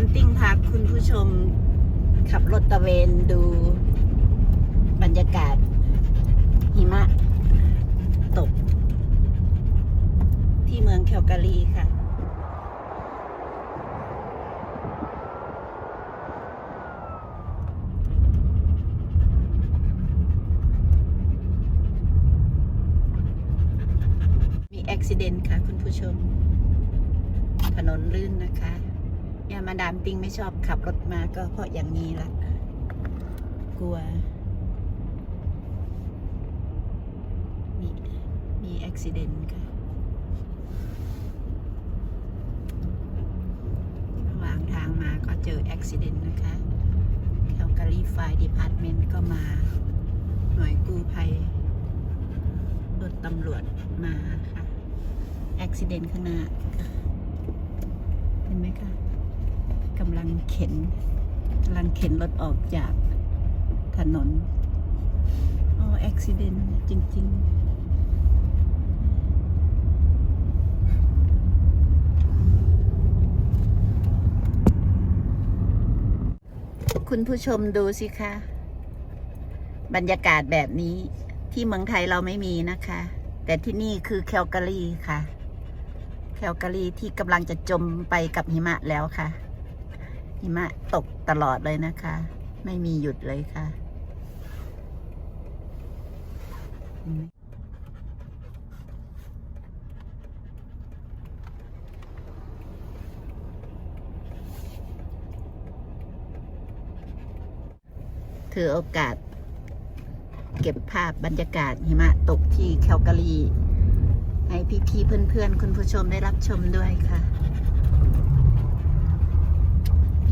ามติ้งพาคุณผู้ชม ขับรถตะเวนดูบรรยากาศ หิมะ ตก ที่เมืองแคลการีค่ะมีอุบิเหตุค่ะ คุณผู้ชม ถนนลื่นนะคะ เนี่ยมาดามติงไม่ชอบขับรถมาก็เพราะอย่างนี้ละกลัว มีมีอุบิเหตุค่ะระหว่างทางมาก็เจออุบิเหตุนะคะแคลการีไฟดีพาร์ตเมนต์ก็มา หน่วยกู้ภัยรถตำรวจมาค่ะอุบิเหตุข้างหน้าค่ะเห็นไหมคะ กำลังเข็นกำลังเข็นรถออกจากถนนโอ้อุบิเหตุจริง ๆคุณผู้ชมดูสิคะ บรรยากาศแบบนี้ที่เมืองไทยเราไม่มีนะคะ แต่ที่นี่คือแคลการีค่ะ แคลการีที่กำลังจะจมไปกับหิมะแล้วค่ะ หิมะตกตลอดเลยนะคะ ไม่มีหยุดเลยค่ะ ถือโอกาส เก็บภาพบรรยากาศหิมะตกที่แคลการีให้พี่ๆเพื่อนๆ คุณผู้ชมได้รับชมด้วยค่ะ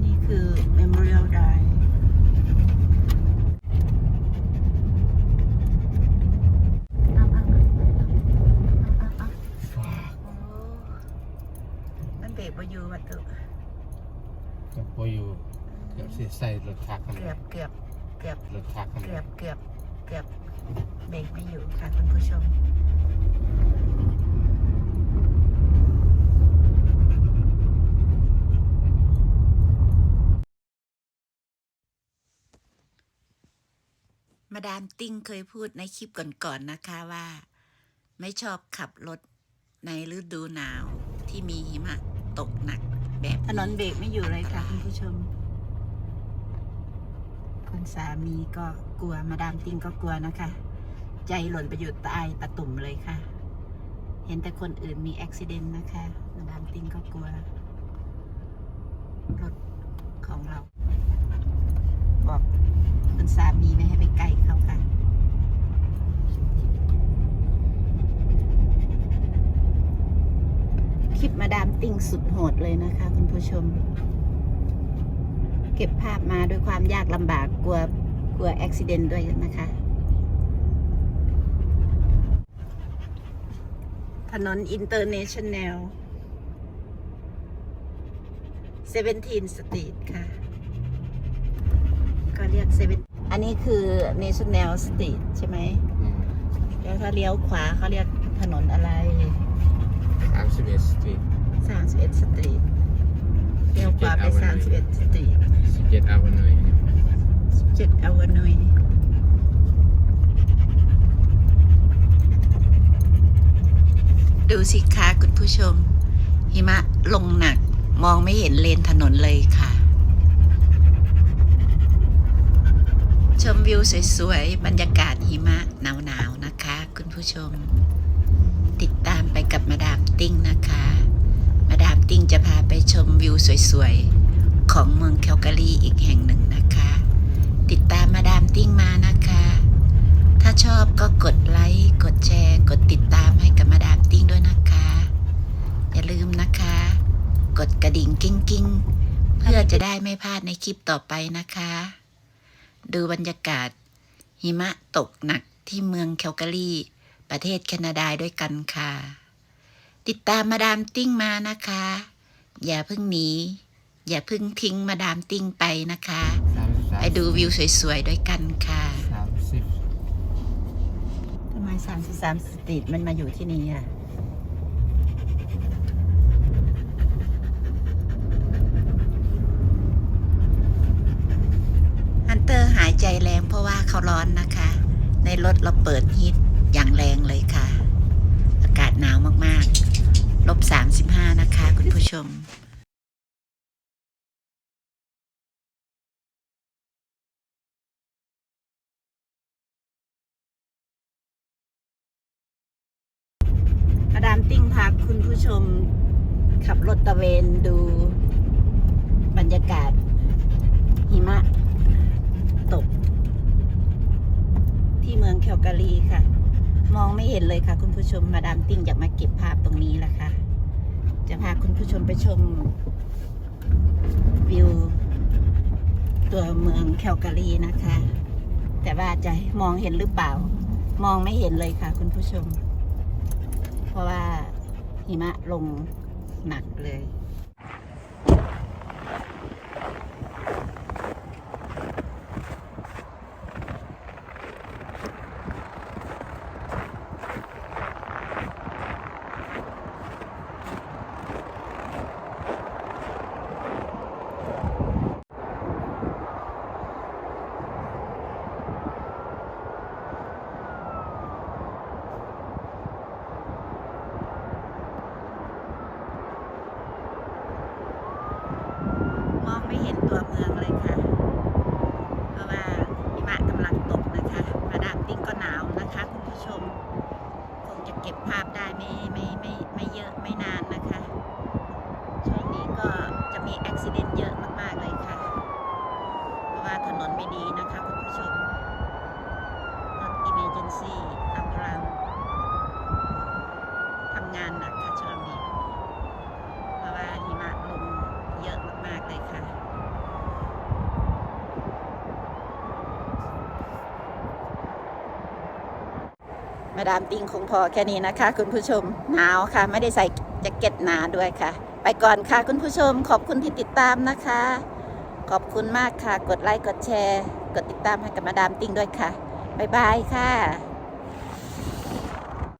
นี่ คือ Memorial Drive เอาเอาเอาเอาเอาโอ้มันเบรกบ่อยู่วัตถุกับโปอยู่เกือบสิใส่รถทักกันเกือบเกือบเกือบรถทักกัน เกือบเกือบเกือบเบรกไม่อยู่ค่ะคุณผู้ชม มาดามติ้งเคยพูดในคลิปก่อนๆนะคะว่า ไม่ชอบขับรถในฤดูหนาวที่มีหิมะตกหนัก แบบถนนเบรกไม่อยู่เลยค่ะคุณผู้ชม คุณสามีก็กลัวมาดามติ้งก็กลัวนะคะ ใจหล่นไปอยู่ใต้ตะตุ่มเลยค่ะ เห็นแต่คนอื่นมีอุบิเหตุนะคะ มาดามติ้งก็กลัว รถของเรา บอกคุณสามีไม่ให้ไปใกล้เขาค่ะ คลิปมาดามติงสุดโหดเลยนะคะ คุณผู้ชม เก็บภาพมาด้วยความยากลำบากกลัวกลัวอุบิเหตุด้วยนะคะ ถนนอินเตอร์เนชั่นแนลเซเวนทีนสตรีทค่ะ ก็เรียกเซเวนอันนี้คือ National Street ใช่ไหมแล้วถ้าเลี้ยวขวาเขาเรียกถนนอะไรสามสิบเอ็ดสตรีท 31สตรีทเลี้ยวขวาไป31สตรีทสิบเจ็ดอาวานุยเจ็ดอเวนุยดูสิคะคุณผู้ชม หิมะลงหนักมองไม่เห็นเลนถนนเลยค่ะ ชมวิวสวยๆ บรรยากาศหิมะหนาวๆนะคะ คุณผู้ชม ติดตามไปกับมาดามติ้งนะคะ มาดามติ้งจะพาไปชมวิวสวยๆ ของเมืองแคลการีอีกแห่งหนึ่งนะคะ ติดตามมาดามติ้งมานะคะ ถ้าชอบก็กดไลค์ กดแชร์ กดติดตามให้กับมาดามติ้งด้วยนะคะ อย่าลืมนะคะ กดกระดิ่งกิ้งกิ้งเพื่อจะได้ไม่พลาดในคลิปต่อไปนะคะ ดูบรรยากาศ หิมะตกหนักที่เมืองแคลการีประเทศแคนาดาด้วยกันค่ะ ติดตามมาดามติ้งมานะคะ อย่าเพิ่งหนี อย่าเพิ่งทิ้งมาดามติ้งไปนะคะ ไปดูวิวสวยๆด้วยกันค่ะสาทำไมสามสิบสามสตรีทมันมาอยู่ที่นี่อะฮันเตอร์หายใจแรงเพราะว่าเขาร้อนนะคะ ในรถเราเปิดฮีทอย่างแรงเลยค่ะ อากาศหนาวมากๆ ลบ 35 นะคะ คุณผู้ชมมาดามติ้งพาคุณผู้ชมขับรถตะเวนดูบรรยากาศ หิมะ ตก ที่เมืองแคลการีค่ะ มองไม่เห็นเลยค่ะ คุณผู้ชมมาดามติ้งอยากมาเก็บภาพตรงนี้แหละค่ะ จะพาคุณผู้ชมไปชมวิว ตัวเมืองแคลการีนะคะ แต่ว่าจะมองเห็นหรือเปล่า มองไม่เห็นเลยค่ะ คุณผู้ชม เพราะว่าหิมะลงหนักเลย ตัวเมืองเลยค่ะ เพราะว่าหิมะกำลังตกนะคะ มาดามติ้งก็หนาวนะคะคุณผู้ชม คงจะเก็บภาพได้ไม่ไม่ไม่ไม่เยอะไม่นานนะคะ ช่วงนี้ก็จะมีอุบิเหตุเยอะมาก ๆ เลยค่ะ เพราะว่าถนนไม่ดีนะคะคุณผู้ชม รถ emergency อัมพรังทำงานหนักค่ะช่วงนี้ เพราะว่าหิมะลงเยอะมากๆเลยค่ะ มาดามติงคงพอแค่นี้นะคะ คุณผู้ชมหนาวค่ะ ไม่ได้ใส่แจ็คเก็ตหนาด้วยค่ะ ไปก่อนค่ะคุณผู้ชม ขอบคุณที่ติดตามนะคะ ขอบคุณมากค่ะ กดไลค์กดแชร์ กดติดตามให้กับมาดามติงด้วยค่ะบ๊ายบายค่ะ